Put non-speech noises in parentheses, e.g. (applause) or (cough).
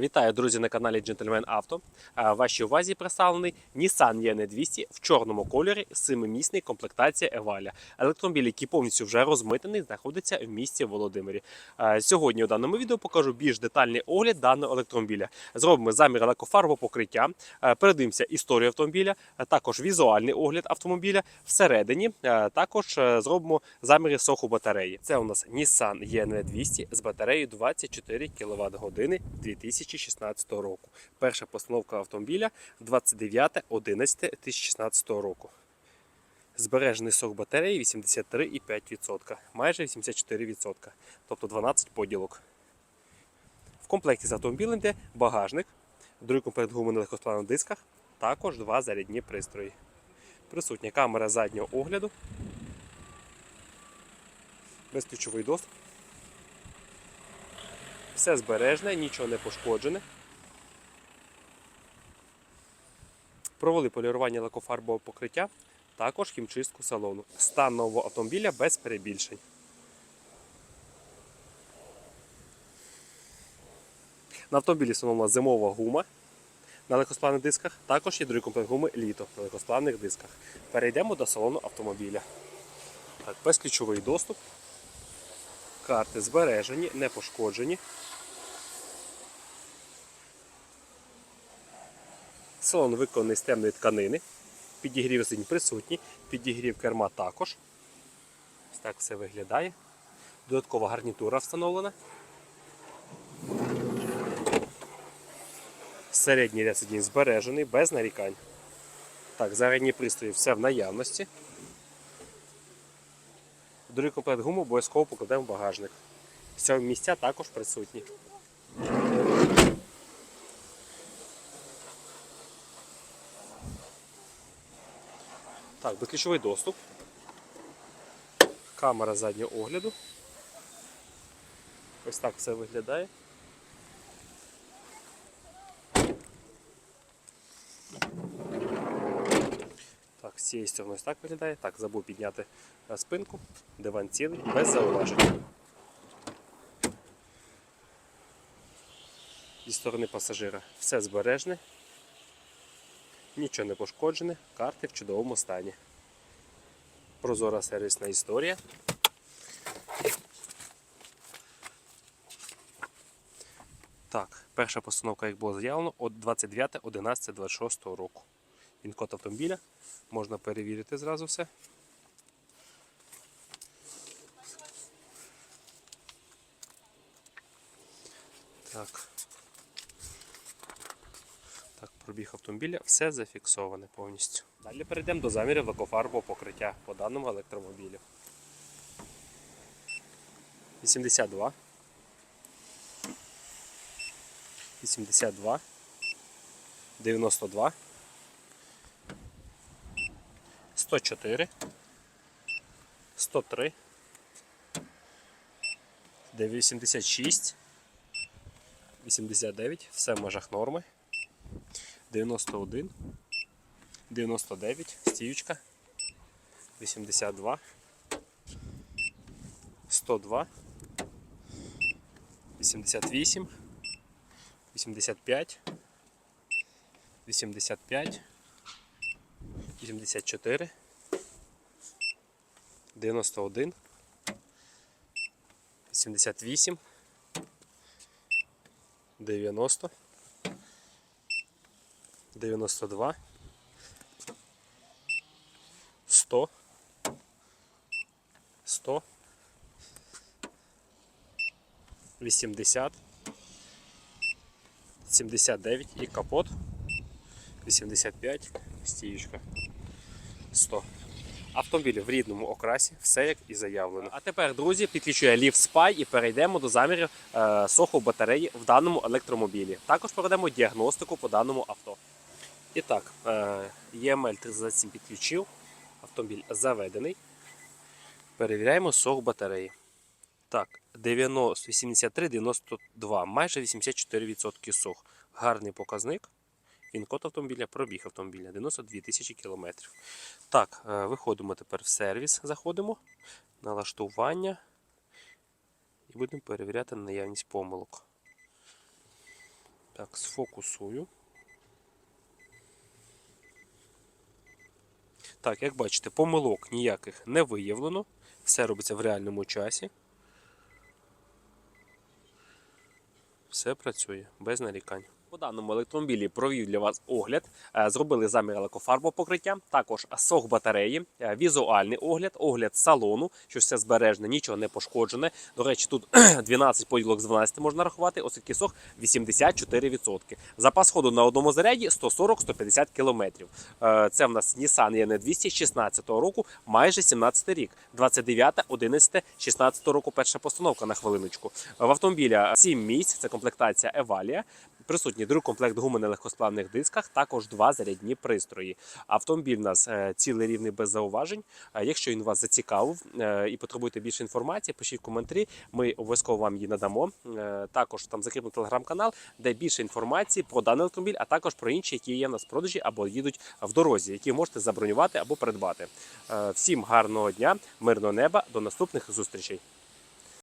Вітаю, друзі, на каналі Gentleman Auto. А, В вашій увазі представлений Nissan EN200 в чорному кольорі, семимісний комплектація Evalia. Електромобіль, який повністю вже розмитений, знаходиться в місті Володимирі. Сьогодні у даному відео покажу більш детальний огляд даного електромобіля. Зробимо замір лакофарбового покриття, передивимося історію автомобіля, також візуальний огляд автомобіля. Всередині також зробимо заміри соху батареї. Це у нас Nissan EN200 з батареєю 24 кВт години 2016 року. Перша постановка автомобіля 29.11.2016 року. Збережений сок батареї 83,5%, майже 84%, тобто 12 поділок. В комплекті з автомобілем йде багажник, другий комплект гуми на легкосплавних дисках, також два зарядні пристрої. Присутня камера заднього огляду, безключовий доступ. Все збережне, нічого не пошкоджене. Провели полірування лакофарбового покриття, також хімчистку салону. Стан нового автомобіля без перебільшень. На автомобілі встановлена зимова гума на легкосплавних дисках. Також є другий комплект гуми літо на легкосплавних дисках. Перейдемо до салону автомобіля. Так, безключовий доступ. Карти збережені, не пошкоджені. Салон виконаний з темної тканини. Підігрів сидінь присутній, підігрів керма також. Ось так все виглядає. Додаткова гарнітура встановлена. Середній ряд сидінь збережений, без нарікань. Так, зарядні пристрої все в наявності. Другий комплект гуму обов'язково покладемо в багажник. Цього місця також присутні. Так, безключовий доступ. Камера заднього огляду. Ось так все виглядає. Так, з цієї сторони так виглядає. Так, забув підняти е, спинку, диван цілий, без зауважень. Зі сторони пасажира все збережне, нічого не пошкоджене, карти в чудовому стані. Прозора сервісна історія. Так, перша постановка, як було заявлено, от 29.11.26 року. Він код автомобіля. Можна перевірити зразу все. Так. Так, пробіг автомобіля, все зафіксоване повністю. Далі перейдемо до замірів лакофарбового покриття по даному електромобілю. 82. 82. 92. 104, 103, 86, 89, все в межах норми. 91, 99, стіючка, 82, 102, 88, 85, 85, 84, 91, 88, 90, 92, 100, 100, 80, 79 і капот, 85, стіючка. 100. Автомобіль в рідному окрасі, все як і заявлено. А тепер, друзі, підключу я Leaf Spy і перейдемо до замірів е, соху батареї в даному електромобілі. Також проведемо діагностику по даному авто. І так, е, EML 327 підключив, автомобіль заведений. Перевіряємо сох батареї. Так, 90, 83, 92, майже 84% сох. Гарний показник. Він код автомобіля, пробіг автомобіля 92 тисячі кілометрів. Так, е, виходимо тепер в сервіс, заходимо, налаштування і будемо перевіряти на наявність помилок. Так, сфокусую. Так, як бачите, помилок ніяких не виявлено. Все робиться в реальному часі. Все працює без нарікань. По даному електромобілі провів для вас огляд. Е, Зробили замір покриття, також сох батареї, е, візуальний огляд, огляд салону, що все збережне, нічого не пошкоджене. До речі, тут (clears throat) 12 поділок з 12 можна рахувати, оскільки сох 84%. Запас ходу на одному заряді 140-150 км. Це в нас Nissan EN 216 року, майже 17 рік. 29, 11, 16 року перша постановка на хвилиночку. В автомобіля 7 місць, це комплектація Евалія. Присутній другий комплект гуми на легкосплавних дисках, також два зарядні пристрої. Автомобіль у нас е, цілий рівний без зауважень. Е, Якщо він вас зацікавив е, і потребуєте більше інформації, пишіть в коментарі. Ми обов'язково вам її надамо. Також там закріплений телеграм-канал, де більше інформації про даний автомобіль, а також про інші, які є в нас в продажі або їдуть в дорозі, які можете забронювати або придбати. Всім гарного дня, мирного неба, до наступних зустрічей.